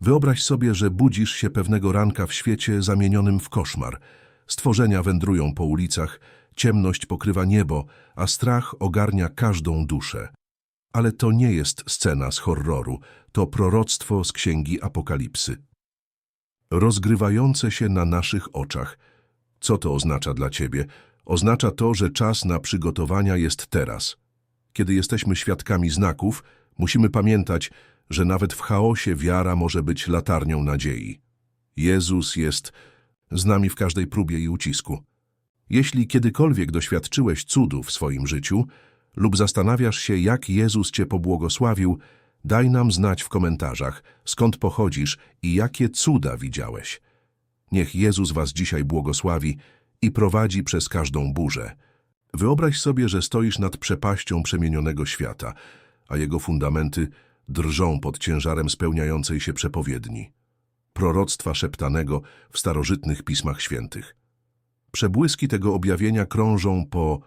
Wyobraź sobie, że budzisz się pewnego ranka w świecie zamienionym w koszmar. Stworzenia wędrują po ulicach, ciemność pokrywa niebo, a strach ogarnia każdą duszę. Ale to nie jest scena z horroru, to proroctwo z księgi Apokalipsy. Rozgrywające się na naszych oczach. Co to oznacza dla ciebie? Oznacza to, że czas na przygotowania jest teraz. Kiedy jesteśmy świadkami znaków, musimy pamiętać, że nawet w chaosie wiara może być latarnią nadziei. Jezus jest z nami w każdej próbie i ucisku. Jeśli kiedykolwiek doświadczyłeś cudu w swoim życiu lub zastanawiasz się, jak Jezus Cię pobłogosławił, daj nam znać w komentarzach, skąd pochodzisz i jakie cuda widziałeś. Niech Jezus Was dzisiaj błogosławi i prowadzi przez każdą burzę. Wyobraź sobie, że stoisz nad przepaścią przemienionego świata, a jego fundamenty drżą pod ciężarem spełniającej się przepowiedni. Proroctwa szeptanego w starożytnych pismach świętych. Przebłyski tego objawienia krążą po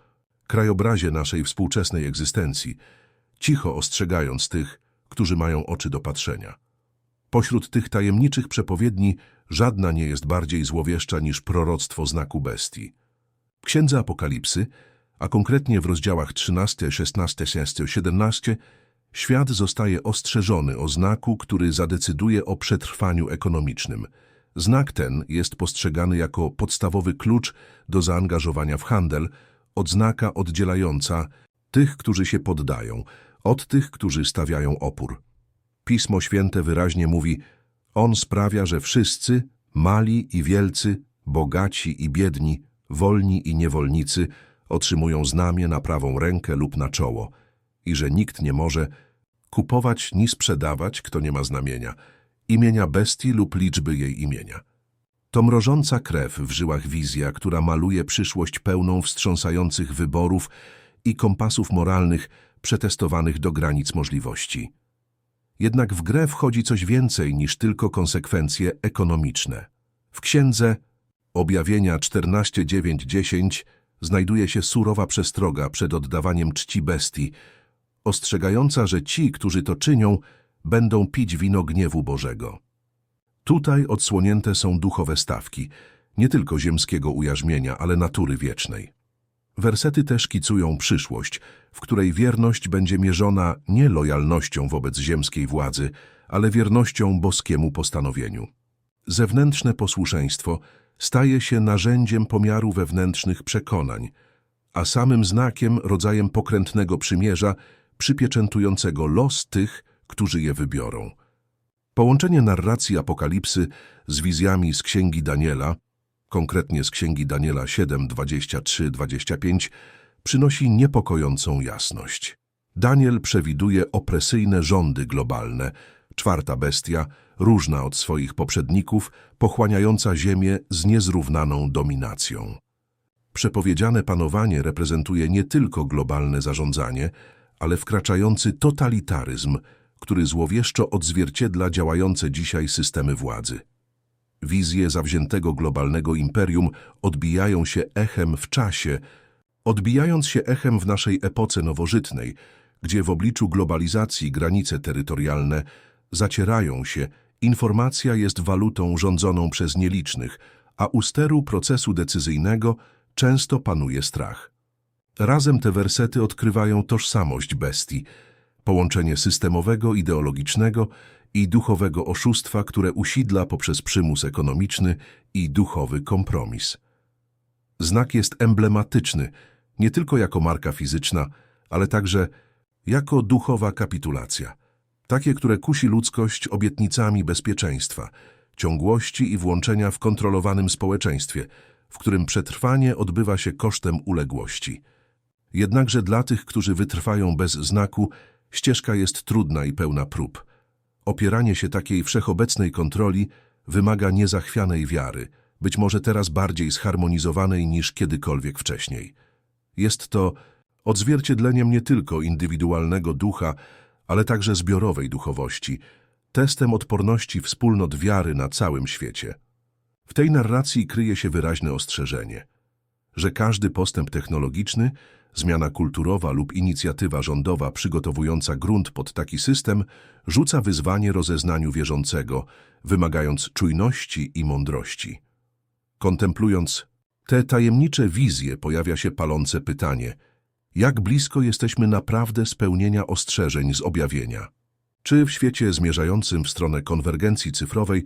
krajobrazie naszej współczesnej egzystencji, cicho ostrzegając tych, którzy mają oczy do patrzenia. Pośród tych tajemniczych przepowiedni żadna nie jest bardziej złowieszcza niż proroctwo znaku bestii. W Księdze Apokalipsy, a konkretnie w rozdziałach 13, 16, 16, 17, świat zostaje ostrzeżony o znaku, który zadecyduje o przetrwaniu ekonomicznym. Znak ten jest postrzegany jako podstawowy klucz do zaangażowania w handel, odznaka oddzielająca tych, którzy się poddają, od tych, którzy stawiają opór. Pismo Święte wyraźnie mówi, On sprawia, że wszyscy, mali i wielcy, bogaci i biedni, wolni i niewolnicy, otrzymują znamię na prawą rękę lub na czoło i że nikt nie może kupować ni sprzedawać, kto nie ma znamienia, imienia bestii lub liczby jej imienia. To mrożąca krew w żyłach wizja, która maluje przyszłość pełną wstrząsających wyborów i kompasów moralnych przetestowanych do granic możliwości. Jednak w grę wchodzi coś więcej niż tylko konsekwencje ekonomiczne. W księdze Objawienia 14.9.10 znajduje się surowa przestroga przed oddawaniem czci bestii, ostrzegająca, że ci, którzy to czynią, będą pić wino gniewu Bożego. Tutaj odsłonięte są duchowe stawki, nie tylko ziemskiego ujarzmienia, ale natury wiecznej. Wersety te szkicują przyszłość, w której wierność będzie mierzona nie lojalnością wobec ziemskiej władzy, ale wiernością boskiemu postanowieniu. Zewnętrzne posłuszeństwo staje się narzędziem pomiaru wewnętrznych przekonań, a samym znakiem, rodzajem pokrętnego przymierza, przypieczętującego los tych, którzy je wybiorą. Połączenie narracji Apokalipsy z wizjami z Księgi Daniela, konkretnie z Księgi Daniela 7, 23-25, przynosi niepokojącą jasność. Daniel przewiduje opresyjne rządy globalne, czwarta bestia, różna od swoich poprzedników, pochłaniająca ziemię z niezrównaną dominacją. Przepowiedziane panowanie reprezentuje nie tylko globalne zarządzanie, ale wkraczający totalitaryzm, który złowieszczo odzwierciedla działające dzisiaj systemy władzy. Wizje zawziętego globalnego imperium odbijają się echem w czasie, odbijając się echem w naszej epoce nowożytnej, gdzie w obliczu globalizacji granice terytorialne zacierają się, informacja jest walutą rządzoną przez nielicznych, a u steru procesu decyzyjnego często panuje strach. Razem te wersety odkrywają tożsamość bestii, połączenie systemowego, ideologicznego i duchowego oszustwa, które usidla poprzez przymus ekonomiczny i duchowy kompromis. Znak jest emblematyczny, nie tylko jako marka fizyczna, ale także jako duchowa kapitulacja. Takie, które kusi ludzkość obietnicami bezpieczeństwa, ciągłości i włączenia w kontrolowanym społeczeństwie, w którym przetrwanie odbywa się kosztem uległości. Jednakże dla tych, którzy wytrwają bez znaku, ścieżka jest trudna i pełna prób. Opieranie się takiej wszechobecnej kontroli wymaga niezachwianej wiary, być może teraz bardziej zharmonizowanej niż kiedykolwiek wcześniej. Jest to odzwierciedleniem nie tylko indywidualnego ducha, ale także zbiorowej duchowości, testem odporności wspólnot wiary na całym świecie. W tej narracji kryje się wyraźne ostrzeżenie, że każdy postęp technologiczny zmiana kulturowa lub inicjatywa rządowa przygotowująca grunt pod taki system rzuca wyzwanie rozeznaniu wierzącego, wymagając czujności i mądrości. Kontemplując te tajemnicze wizje pojawia się palące pytanie, jak blisko jesteśmy naprawdę spełnienia ostrzeżeń z objawienia? Czy w świecie zmierzającym w stronę konwergencji cyfrowej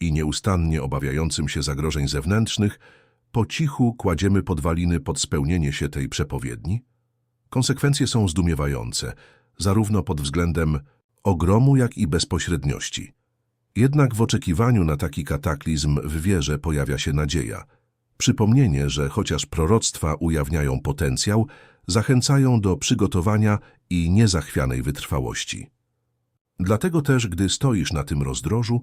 i nieustannie obawiającym się zagrożeń zewnętrznych, po cichu kładziemy podwaliny pod spełnienie się tej przepowiedni? Konsekwencje są zdumiewające, zarówno pod względem ogromu, jak i bezpośredniości. Jednak w oczekiwaniu na taki kataklizm w wierze pojawia się nadzieja. Przypomnienie, że chociaż proroctwa ujawniają potencjał, zachęcają do przygotowania i niezachwianej wytrwałości. Dlatego też, gdy stoisz na tym rozdrożu,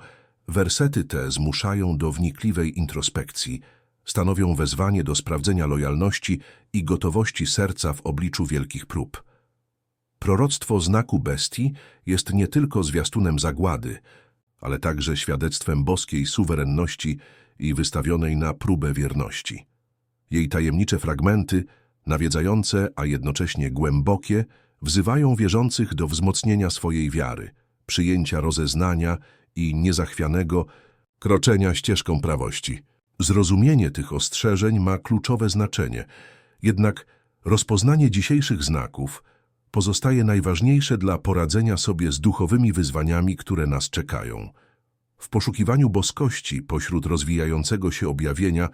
wersety te zmuszają do wnikliwej introspekcji, stanowią wezwanie do sprawdzenia lojalności i gotowości serca w obliczu wielkich prób. Proroctwo znaku bestii jest nie tylko zwiastunem zagłady, ale także świadectwem boskiej suwerenności i wystawionej na próbę wierności. Jej tajemnicze fragmenty, nawiedzające, a jednocześnie głębokie, wzywają wierzących do wzmocnienia swojej wiary, przyjęcia rozeznania i niezachwianego kroczenia ścieżką prawości. Zrozumienie tych ostrzeżeń ma kluczowe znaczenie, jednak rozpoznanie dzisiejszych znaków pozostaje najważniejsze dla poradzenia sobie z duchowymi wyzwaniami, które nas czekają. W poszukiwaniu boskości pośród rozwijającego się objawienia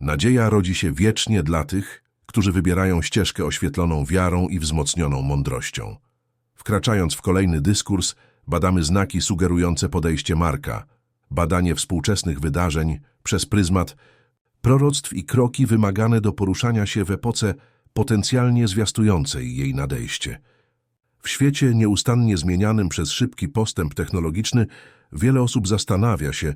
nadzieja rodzi się wiecznie dla tych, którzy wybierają ścieżkę oświetloną wiarą i wzmocnioną mądrością. Wkraczając w kolejny dyskurs, badamy znaki sugerujące podejście Marka, badanie współczesnych wydarzeń przez pryzmat proroctw i kroki wymagane do poruszania się w epoce potencjalnie zwiastującej jej nadejście. W świecie nieustannie zmienianym przez szybki postęp technologiczny wiele osób zastanawia się,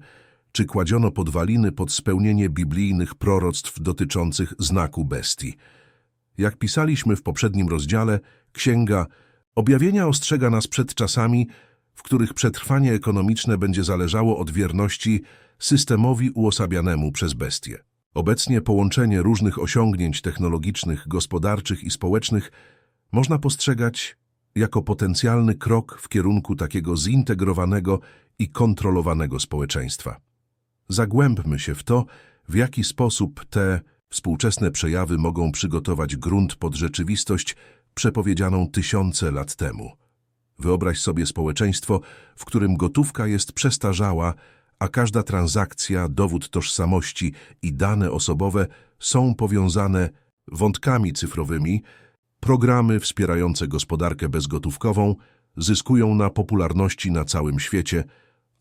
czy kładziono podwaliny pod spełnienie biblijnych proroctw dotyczących znaku bestii. Jak pisaliśmy w poprzednim rozdziale, Księga Objawienia ostrzega nas przed czasami, w których przetrwanie ekonomiczne będzie zależało od wierności systemowi uosabianemu przez bestię. Obecnie połączenie różnych osiągnięć technologicznych, gospodarczych i społecznych można postrzegać jako potencjalny krok w kierunku takiego zintegrowanego i kontrolowanego społeczeństwa. Zagłębmy się w to, w jaki sposób te współczesne przejawy mogą przygotować grunt pod rzeczywistość przepowiedzianą tysiące lat temu. Wyobraź sobie społeczeństwo, w którym gotówka jest przestarzała, a każda transakcja, dowód tożsamości i dane osobowe są powiązane wątkami cyfrowymi, programy wspierające gospodarkę bezgotówkową zyskują na popularności na całym świecie,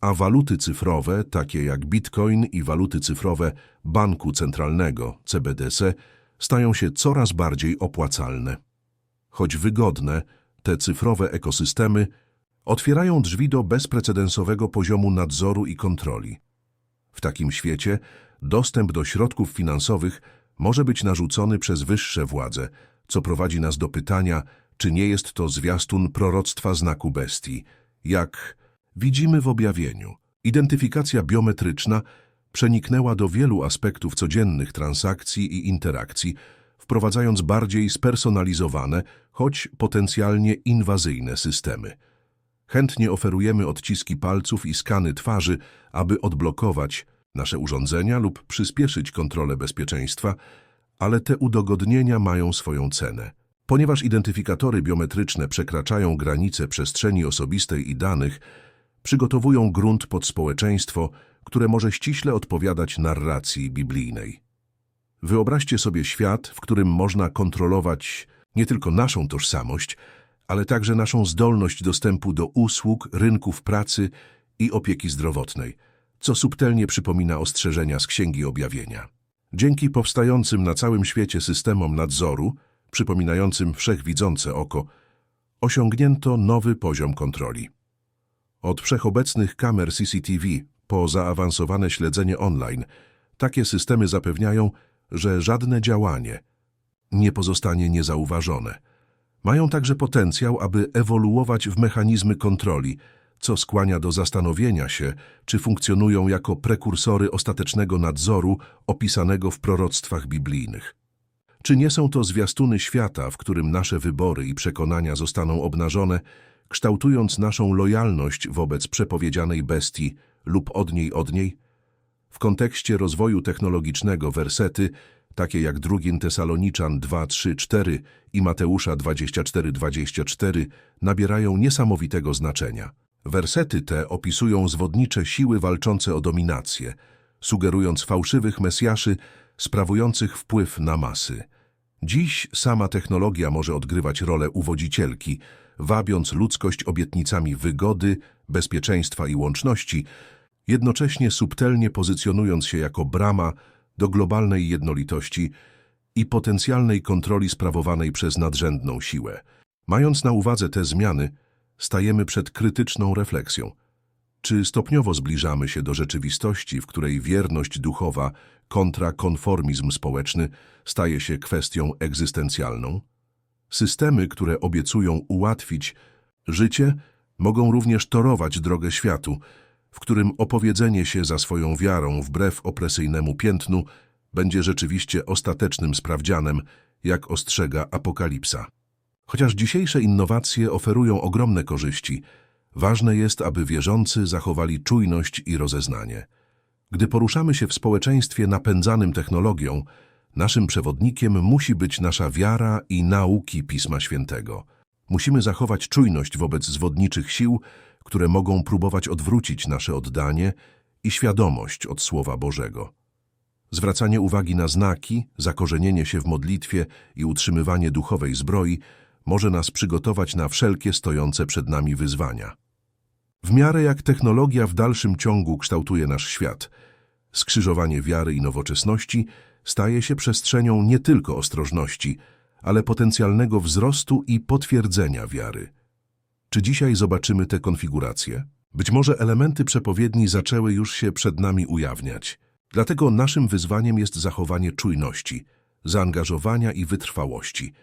a waluty cyfrowe, takie jak bitcoin i waluty cyfrowe Banku Centralnego, CBDC, stają się coraz bardziej opłacalne. Choć wygodne, te cyfrowe ekosystemy otwierają drzwi do bezprecedensowego poziomu nadzoru i kontroli. W takim świecie dostęp do środków finansowych może być narzucony przez wyższe władze, co prowadzi nas do pytania, czy nie jest to zwiastun proroctwa znaku bestii, jak widzimy w objawieniu. Identyfikacja biometryczna przeniknęła do wielu aspektów codziennych transakcji i interakcji, wprowadzając bardziej spersonalizowane, choć potencjalnie inwazyjne systemy. Chętnie oferujemy odciski palców i skany twarzy, aby odblokować nasze urządzenia lub przyspieszyć kontrolę bezpieczeństwa, ale te udogodnienia mają swoją cenę. Ponieważ identyfikatory biometryczne przekraczają granice przestrzeni osobistej i danych, przygotowują grunt pod społeczeństwo, które może ściśle odpowiadać narracji biblijnej. Wyobraźcie sobie świat, w którym można kontrolować nie tylko naszą tożsamość, ale także naszą zdolność dostępu do usług, rynków pracy i opieki zdrowotnej, co subtelnie przypomina ostrzeżenia z Księgi Objawienia. Dzięki powstającym na całym świecie systemom nadzoru, przypominającym wszechwidzące oko, osiągnięto nowy poziom kontroli. Od wszechobecnych kamer CCTV po zaawansowane śledzenie online, takie systemy zapewniają, że żadne działanie nie pozostanie niezauważone. Mają także potencjał, aby ewoluować w mechanizmy kontroli, co skłania do zastanowienia się, czy funkcjonują jako prekursory ostatecznego nadzoru opisanego w proroctwach biblijnych. Czy nie są to zwiastuny świata, w którym nasze wybory i przekonania zostaną obnażone, kształtując naszą lojalność wobec przepowiedzianej bestii lub od niej od niej? W kontekście rozwoju technologicznego wersety, takie jak 2 Tesaloniczan 2, 3, 4 i Mateusza 24, 24, nabierają niesamowitego znaczenia. Wersety te opisują zwodnicze siły walczące o dominację, sugerując fałszywych mesjaszy sprawujących wpływ na masy. Dziś sama technologia może odgrywać rolę uwodzicielki, wabiąc ludzkość obietnicami wygody, bezpieczeństwa i łączności, jednocześnie subtelnie pozycjonując się jako brama do globalnej jednolitości i potencjalnej kontroli sprawowanej przez nadrzędną siłę. Mając na uwadze te zmiany, stajemy przed krytyczną refleksją. Czy stopniowo zbliżamy się do rzeczywistości, w której wierność duchowa kontra konformizm społeczny staje się kwestią egzystencjalną? Systemy, które obiecują ułatwić życie, mogą również torować drogę światu, w którym opowiedzenie się za swoją wiarą wbrew opresyjnemu piętnu będzie rzeczywiście ostatecznym sprawdzianem, jak ostrzega Apokalipsa. Chociaż dzisiejsze innowacje oferują ogromne korzyści, ważne jest, aby wierzący zachowali czujność i rozeznanie. Gdy poruszamy się w społeczeństwie napędzanym technologią, naszym przewodnikiem musi być nasza wiara i nauki Pisma Świętego. Musimy zachować czujność wobec zwodniczych sił, które mogą próbować odwrócić nasze oddanie i świadomość od Słowa Bożego. Zwracanie uwagi na znaki, zakorzenienie się w modlitwie i utrzymywanie duchowej zbroi może nas przygotować na wszelkie stojące przed nami wyzwania. W miarę jak technologia w dalszym ciągu kształtuje nasz świat, skrzyżowanie wiary i nowoczesności staje się przestrzenią nie tylko ostrożności, ale potencjalnego wzrostu i potwierdzenia wiary. Czy dzisiaj zobaczymy tę konfigurację? Być może elementy przepowiedni zaczęły już się przed nami ujawniać. Dlatego naszym wyzwaniem jest zachowanie czujności, zaangażowania i wytrwałości,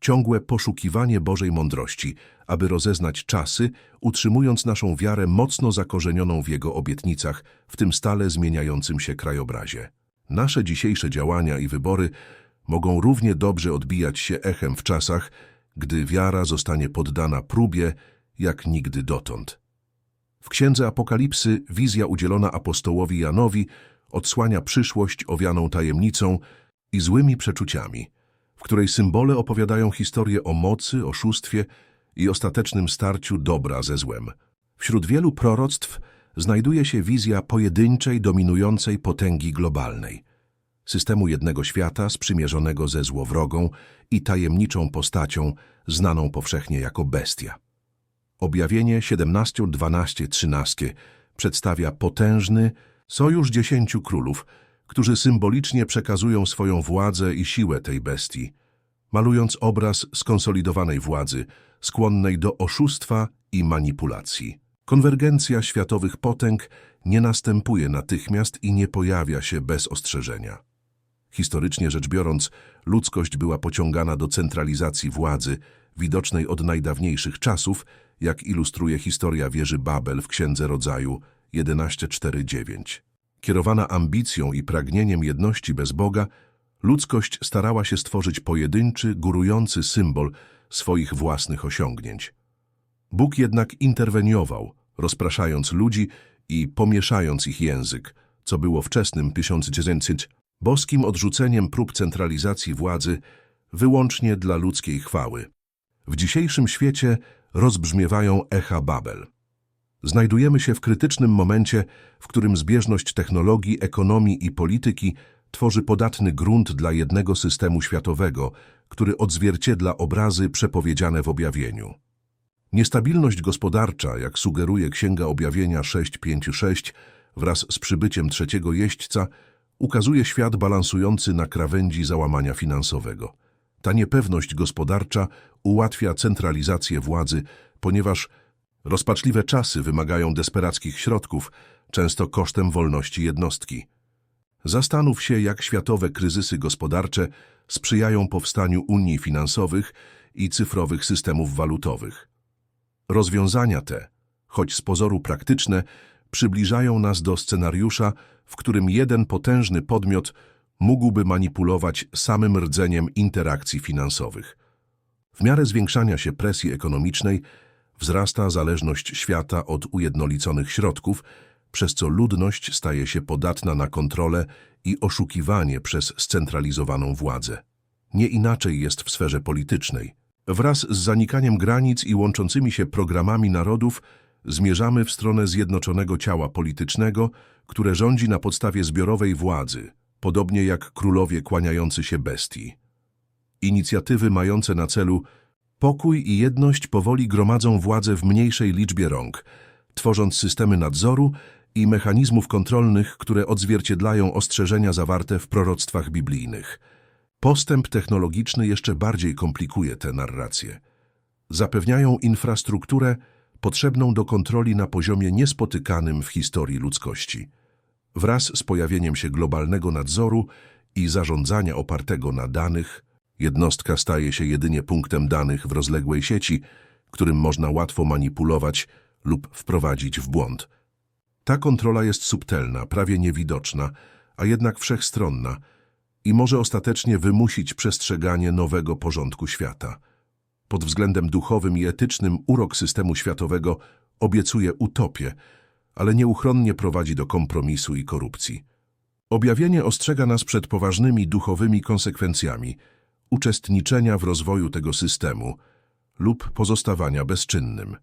ciągłe poszukiwanie Bożej mądrości, aby rozeznać czasy, utrzymując naszą wiarę mocno zakorzenioną w Jego obietnicach, w tym stale zmieniającym się krajobrazie. Nasze dzisiejsze działania i wybory mogą równie dobrze odbijać się echem w czasach, gdy wiara zostanie poddana próbie, jak nigdy dotąd. W Księdze Apokalipsy wizja udzielona apostołowi Janowi odsłania przyszłość owianą tajemnicą i złymi przeczuciami, w której symbole opowiadają historię o mocy, oszustwie i ostatecznym starciu dobra ze złem. Wśród wielu proroctw znajduje się wizja pojedynczej, dominującej potęgi globalnej, systemu jednego świata sprzymierzonego ze złowrogą i tajemniczą postacią znaną powszechnie jako bestia. Objawienie 17, 12, 13 przedstawia potężny sojusz dziesięciu królów, którzy symbolicznie przekazują swoją władzę i siłę tej bestii, malując obraz skonsolidowanej władzy, skłonnej do oszustwa i manipulacji. Konwergencja światowych potęg nie następuje natychmiast i nie pojawia się bez ostrzeżenia. Historycznie rzecz biorąc, ludzkość była pociągana do centralizacji władzy, widocznej od najdawniejszych czasów, jak ilustruje historia wieży Babel w Księdze Rodzaju 11.4.9. Kierowana ambicją i pragnieniem jedności bez Boga, ludzkość starała się stworzyć pojedynczy, górujący symbol swoich własnych osiągnięć. Bóg jednak interweniował, rozpraszając ludzi i pomieszając ich język, co było wczesnym 1900 boskim odrzuceniem prób centralizacji władzy wyłącznie dla ludzkiej chwały. W dzisiejszym świecie rozbrzmiewają echa Babel. Znajdujemy się w krytycznym momencie, w którym zbieżność technologii, ekonomii i polityki tworzy podatny grunt dla jednego systemu światowego, który odzwierciedla obrazy przepowiedziane w objawieniu. Niestabilność gospodarcza, jak sugeruje Księga Objawienia 656, wraz z przybyciem trzeciego jeźdźca, ukazuje świat balansujący na krawędzi załamania finansowego. Ta niepewność gospodarcza ułatwia centralizację władzy, ponieważ rozpaczliwe czasy wymagają desperackich środków, często kosztem wolności jednostki. Zastanów się, jak światowe kryzysy gospodarcze sprzyjają powstaniu unii finansowych i cyfrowych systemów walutowych. Rozwiązania te, choć z pozoru praktyczne, przybliżają nas do scenariusza, w którym jeden potężny podmiot mógłby manipulować samym rdzeniem interakcji finansowych. W miarę zwiększania się presji ekonomicznej wzrasta zależność świata od ujednoliconych środków, przez co ludność staje się podatna na kontrolę i oszukiwanie przez scentralizowaną władzę. Nie inaczej jest w sferze politycznej. Wraz z zanikaniem granic i łączącymi się programami narodów zmierzamy w stronę zjednoczonego ciała politycznego, które rządzi na podstawie zbiorowej władzy, podobnie jak królowie kłaniający się bestii. Inicjatywy mające na celu pokój i jedność powoli gromadzą władzę w mniejszej liczbie rąk, tworząc systemy nadzoru i mechanizmów kontrolnych, które odzwierciedlają ostrzeżenia zawarte w proroctwach biblijnych. Postęp technologiczny jeszcze bardziej komplikuje tę narrację. Zapewniają infrastrukturę potrzebną do kontroli na poziomie niespotykanym w historii ludzkości. Wraz z pojawieniem się globalnego nadzoru i zarządzania opartego na danych, jednostka staje się jedynie punktem danych w rozległej sieci, którym można łatwo manipulować lub wprowadzić w błąd. Ta kontrola jest subtelna, prawie niewidoczna, a jednak wszechstronna i może ostatecznie wymusić przestrzeganie nowego porządku świata. Pod względem duchowym i etycznym urok systemu światowego obiecuje utopię, ale nieuchronnie prowadzi do kompromisu i korupcji. Objawienie ostrzega nas przed poważnymi duchowymi konsekwencjami uczestniczenia w rozwoju tego systemu lub pozostawania bezczynnym.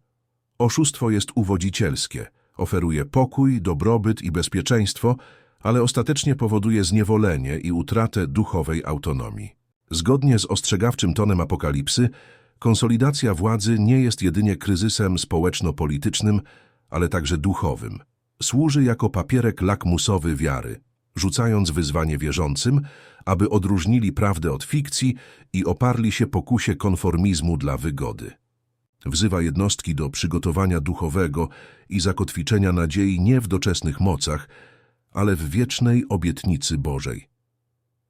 Oszustwo jest uwodzicielskie, oferuje pokój, dobrobyt i bezpieczeństwo, ale ostatecznie powoduje zniewolenie i utratę duchowej autonomii. Zgodnie z ostrzegawczym tonem apokalipsy, konsolidacja władzy nie jest jedynie kryzysem społeczno-politycznym, ale także duchowym. Służy jako papierek lakmusowy wiary, rzucając wyzwanie wierzącym, aby odróżnili prawdę od fikcji i oparli się pokusie konformizmu dla wygody. Wzywa jednostki do przygotowania duchowego i zakotwiczenia nadziei nie w doczesnych mocach, ale w wiecznej obietnicy Bożej.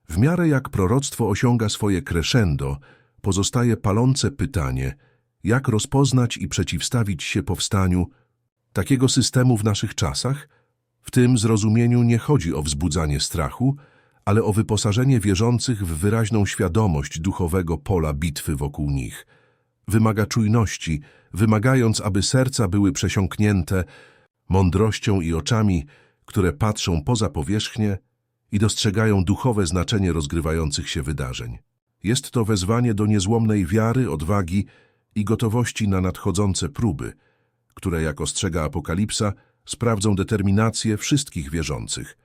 W miarę jak proroctwo osiąga swoje crescendo, pozostaje palące pytanie, jak rozpoznać i przeciwstawić się powstaniu takiego systemu w naszych czasach? W tym zrozumieniu nie chodzi o wzbudzanie strachu, ale o wyposażenie wierzących w wyraźną świadomość duchowego pola bitwy wokół nich. Wymaga czujności, wymagając, aby serca były przesiąknięte mądrością i oczami, które patrzą poza powierzchnię i dostrzegają duchowe znaczenie rozgrywających się wydarzeń. Jest to wezwanie do niezłomnej wiary, odwagi i gotowości na nadchodzące próby, które, jak ostrzega Apokalipsa, sprawdzą determinację wszystkich wierzących.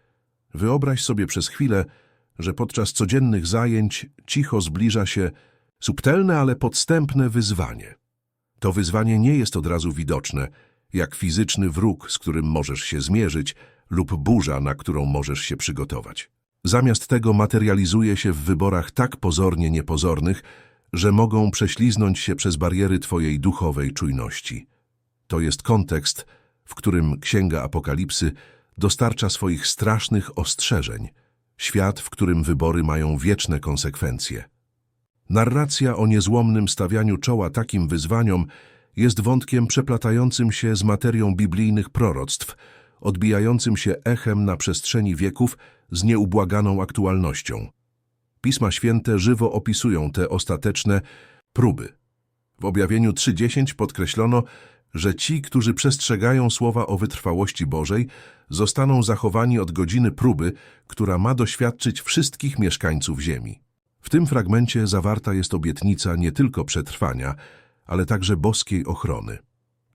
Wyobraź sobie przez chwilę, że podczas codziennych zajęć cicho zbliża się subtelne, ale podstępne wyzwanie. To wyzwanie nie jest od razu widoczne, jak fizyczny wróg, z którym możesz się zmierzyć, lub burza, na którą możesz się przygotować. Zamiast tego materializuje się w wyborach tak pozornie niepozornych, że mogą prześliznąć się przez bariery Twojej duchowej czujności. To jest kontekst, w którym Księga Apokalipsy dostarcza swoich strasznych ostrzeżeń, świat, w którym wybory mają wieczne konsekwencje. Narracja o niezłomnym stawianiu czoła takim wyzwaniom jest wątkiem przeplatającym się z materią biblijnych proroctw, odbijającym się echem na przestrzeni wieków z nieubłaganą aktualnością. Pisma Święte żywo opisują te ostateczne próby. W objawieniu 3.10 podkreślono, że ci, którzy przestrzegają słowa o wytrwałości Bożej, zostaną zachowani od godziny próby, która ma doświadczyć wszystkich mieszkańców ziemi. W tym fragmencie zawarta jest obietnica nie tylko przetrwania, ale także boskiej ochrony.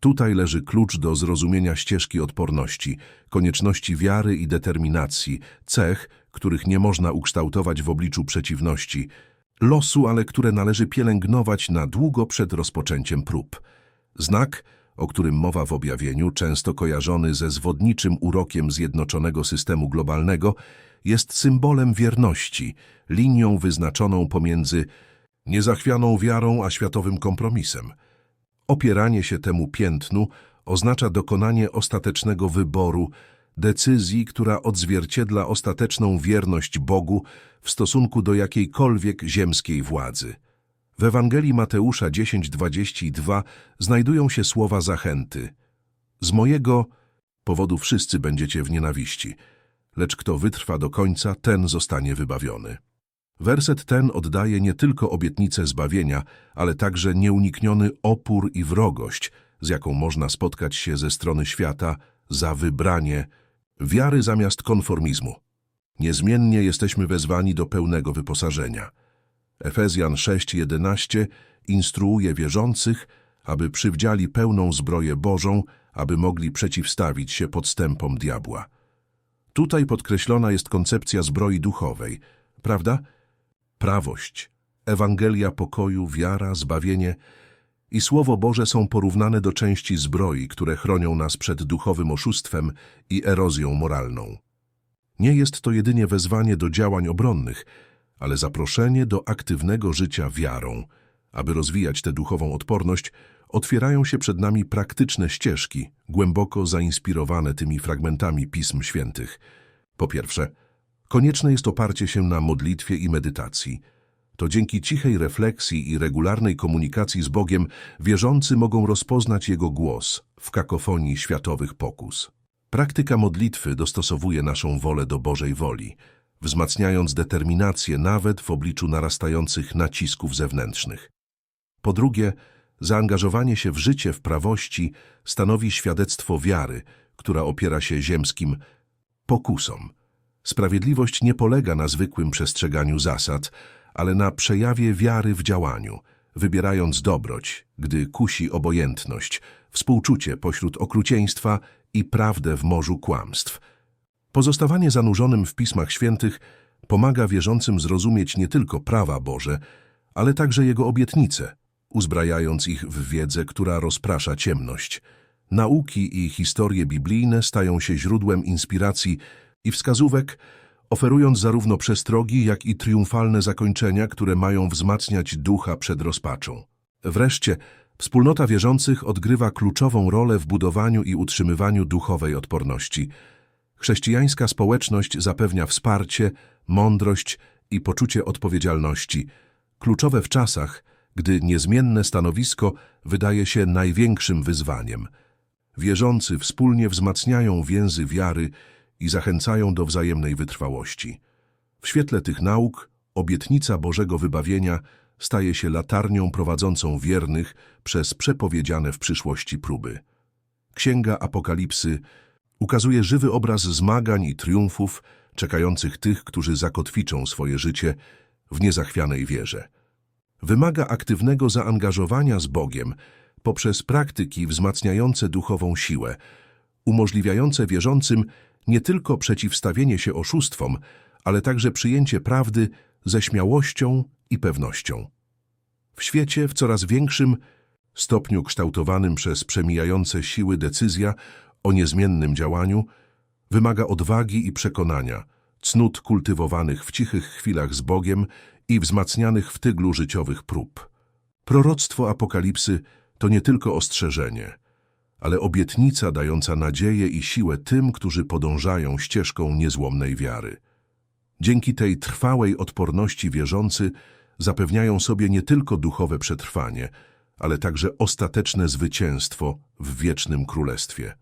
Tutaj leży klucz do zrozumienia ścieżki odporności, konieczności wiary i determinacji, cech, których nie można ukształtować w obliczu przeciwności, losu, ale które należy pielęgnować na długo przed rozpoczęciem prób. Znak, o którym mowa w objawieniu, często kojarzony ze zwodniczym urokiem zjednoczonego systemu globalnego, jest symbolem wierności, linią wyznaczoną pomiędzy niezachwianą wiarą a światowym kompromisem. Opieranie się temu piętnu oznacza dokonanie ostatecznego wyboru, decyzji, która odzwierciedla ostateczną wierność Bogu w stosunku do jakiejkolwiek ziemskiej władzy. W Ewangelii Mateusza 10:22 znajdują się słowa zachęty. Z mojego powodu wszyscy będziecie w nienawiści, lecz kto wytrwa do końca, ten zostanie wybawiony. Werset ten oddaje nie tylko obietnicę zbawienia, ale także nieunikniony opór i wrogość, z jaką można spotkać się ze strony świata za wybranie wiary zamiast konformizmu. Niezmiennie jesteśmy wezwani do pełnego wyposażenia. Efezjan 6:11 instruuje wierzących, aby przywdziali pełną zbroję Bożą, aby mogli przeciwstawić się podstępom diabła. Tutaj podkreślona jest koncepcja zbroi duchowej, prawda? Prawość, Ewangelia pokoju, wiara, zbawienie i Słowo Boże są porównane do części zbroi, które chronią nas przed duchowym oszustwem i erozją moralną. Nie jest to jedynie wezwanie do działań obronnych, ale zaproszenie do aktywnego życia wiarą. Aby rozwijać tę duchową odporność, otwierają się przed nami praktyczne ścieżki, głęboko zainspirowane tymi fragmentami Pism Świętych. Po pierwsze, konieczne jest oparcie się na modlitwie i medytacji. To dzięki cichej refleksji i regularnej komunikacji z Bogiem wierzący mogą rozpoznać Jego głos w kakofonii światowych pokus. Praktyka modlitwy dostosowuje naszą wolę do Bożej woli, wzmacniając determinację nawet w obliczu narastających nacisków zewnętrznych. Po drugie, zaangażowanie się w życie w prawości stanowi świadectwo wiary, która opiera się ziemskim pokusom. Sprawiedliwość nie polega na zwykłym przestrzeganiu zasad, ale na przejawie wiary w działaniu, wybierając dobroć, gdy kusi obojętność, współczucie pośród okrucieństwa i prawdę w morzu kłamstw. Pozostawanie zanurzonym w Pismach Świętych pomaga wierzącym zrozumieć nie tylko prawa Boże, ale także Jego obietnice, uzbrajając ich w wiedzę, która rozprasza ciemność. Nauki i historie biblijne stają się źródłem inspiracji i wskazówek, oferując zarówno przestrogi, jak i triumfalne zakończenia, które mają wzmacniać ducha przed rozpaczą. Wreszcie, wspólnota wierzących odgrywa kluczową rolę w budowaniu i utrzymywaniu duchowej odporności. Chrześcijańska społeczność zapewnia wsparcie, mądrość i poczucie odpowiedzialności, kluczowe w czasach, gdy niezmienne stanowisko wydaje się największym wyzwaniem. Wierzący wspólnie wzmacniają więzy wiary i zachęcają do wzajemnej wytrwałości. W świetle tych nauk obietnica Bożego wybawienia staje się latarnią prowadzącą wiernych przez przepowiedziane w przyszłości próby. Księga Apokalipsy ukazuje żywy obraz zmagań i triumfów czekających tych, którzy zakotwiczą swoje życie w niezachwianej wierze. Wymaga aktywnego zaangażowania z Bogiem poprzez praktyki wzmacniające duchową siłę, umożliwiające wierzącym nie tylko przeciwstawienie się oszustwom, ale także przyjęcie prawdy ze śmiałością i pewnością. W świecie w coraz większym stopniu kształtowanym przez przemijające siły decyzja o niezmiennym działaniu wymaga odwagi i przekonania, cnót kultywowanych w cichych chwilach z Bogiem i wzmacnianych w tyglu życiowych prób. Proroctwo Apokalipsy to nie tylko ostrzeżenie, ale obietnica dająca nadzieję i siłę tym, którzy podążają ścieżką niezłomnej wiary. Dzięki tej trwałej odporności wierzący zapewniają sobie nie tylko duchowe przetrwanie, ale także ostateczne zwycięstwo w wiecznym królestwie.